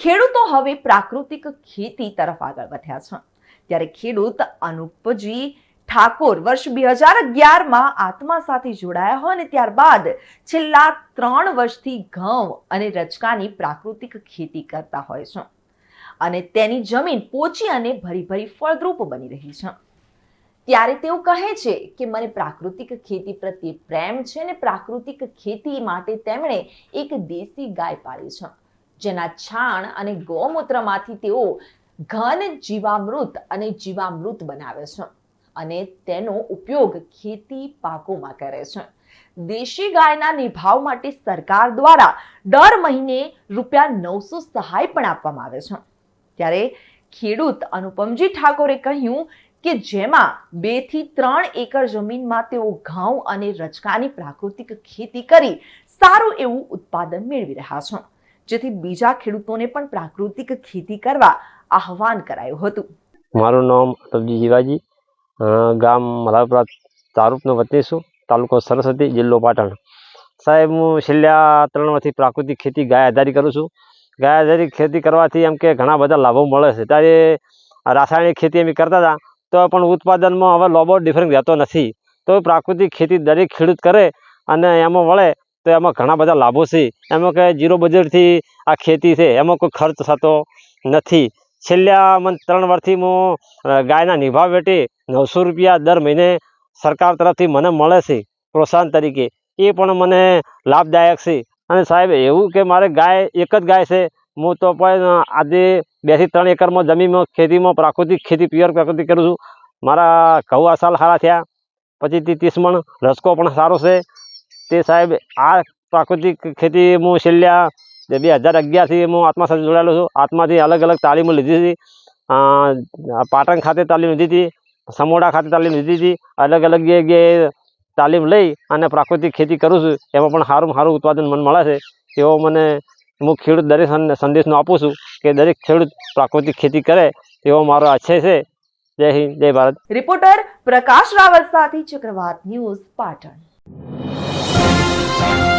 ખેડૂતો હવે પ્રાકૃતિક ખેતી તરફ આગળ વધ્યા છે. ત્યારે ખેડૂત અનુપજી ઠાકોર વર્ષ બે હજાર અગિયારમાં આત્મા સાથે જોડાયા હોય અને ત્યારબાદ છેલ્લા ત્રણ વર્ષથી ઘઉં અને રચકાની પ્રાકૃતિક ખેતી કરતા હોય છે. અને તેની જમીન પોચી અને ભરી ભરી ફળદ્રુપ બની રહી છે. ત્યારે તેઓ કહે છે કે, મને પ્રાકૃતિક ખેતી પ્રત્યે પ્રેમ છે અને પ્રાકૃતિક ખેતી માટે તેમણે એક દેશી ગાય પાળી છે. જેના છાણ અને ગૌમૂત્રમાંથી તેઓ ઘન જીવામૃત અને જીવામૃત બનાવે છે અને તેનો ઉપયોગ ખેતી પાકોમાં કરે છે. દેશી ગાયના નિભાવ માટે સરકાર દ્વારા દર મહિને રૂપિયા નવસો સહાય પણ આપવામાં આવે છે. ત્યારે ખેડૂત અનુપમજી ઠાકોરે કહ્યું કે જેમાં બેથી ત્રણ એકર જમીનમાં તેઓ ઘઉં અને રચકાની પ્રાકૃતિક ખેતી કરી સારું એવું ઉત્પાદન મેળવી રહ્યા છે. જેથી બીજા ખેડૂતોને પણ પ્રાકૃતિક ખેતી કરવા આહવાન કરાયું હતું. મારું નામ અટલજી શિવાજી ગામ મલાપરા તારૂપનો વતની છું, તાલુકો સરસ્વતી, જિલ્લો પાટણ. સાહેબ, હું છેલ્લા ત્રણ વર્ષથી પ્રાકૃતિક ખેતી ગાય આધારી કરું છું. ગાય આધારિત ખેતી કરવાથી એમ કે ઘણા બધા લાભો મળે છે. ત્યારે રાસાયણિક ખેતી અમે કરતા હતા, તો પણ ઉત્પાદનમાં હવે લોબો ડિફરન્સ રહેતો નથી. તો પ્રાકૃતિક ખેતી દરેક ખેડૂત કરે અને એમાં મળે તો એમાં ઘણા બધા લાભો છે. એમાં કે જીરો બજેટથી આ ખેતી છે, એમાં કોઈ ખર્ચ થતો નથી. છેલ્લા મને ત્રણ વર્ષથી હું ગાયના નિભાવ વેટે નવસો રૂપિયા દર મહિને સરકાર તરફથી મને મળે છે, પ્રોત્સાહન તરીકે. એ પણ મને લાભદાયક છે. અને સાહેબ, એવું કે મારે ગાય એક જ ગાય છે, હું તો પણ આજે બેથી ત્રણ એકરમાં જમીનમાં, ખેતીમાં પ્રાકૃતિક ખેતી પ્યોર પ્રાકૃતિક કરું છું. મારા ઘઉં આ સાલ સારા થયા. પછી ત્રીસ મણ રસકો પણ સારો છે. તે સાહેબ, આ પ્રાકૃતિક ખેતી હું છેલ્લા બે હજાર અગિયારથી હું આત્મા સાથે જોડાયેલો છું. આત્માથી અલગ અલગ તાલીમો લીધી હતી. પાટણ ખાતે તાલીમ લીધી હતી, સમોડા ખાતે તાલીમ લીધી હતી. અલગ અલગ જગ્યાએ તાલીમ લઈ અને પ્રાકૃતિક ખેતી કરું છું. એમાં પણ સારું સારું ઉત્પાદન મને મળે છે. એવો મને હું ખેડૂત દરેક સંદેશનો આપું છું કે દરેક ખેડૂત પ્રાકૃતિક ખેતી કરે. એવો મારો આશય છે. જય હિન્દ, જય ભારત. રિપોર્ટર પ્રકાશ રાવલ સાથે ચક્રવાત ન્યૂઝ પાટણ. Thank you.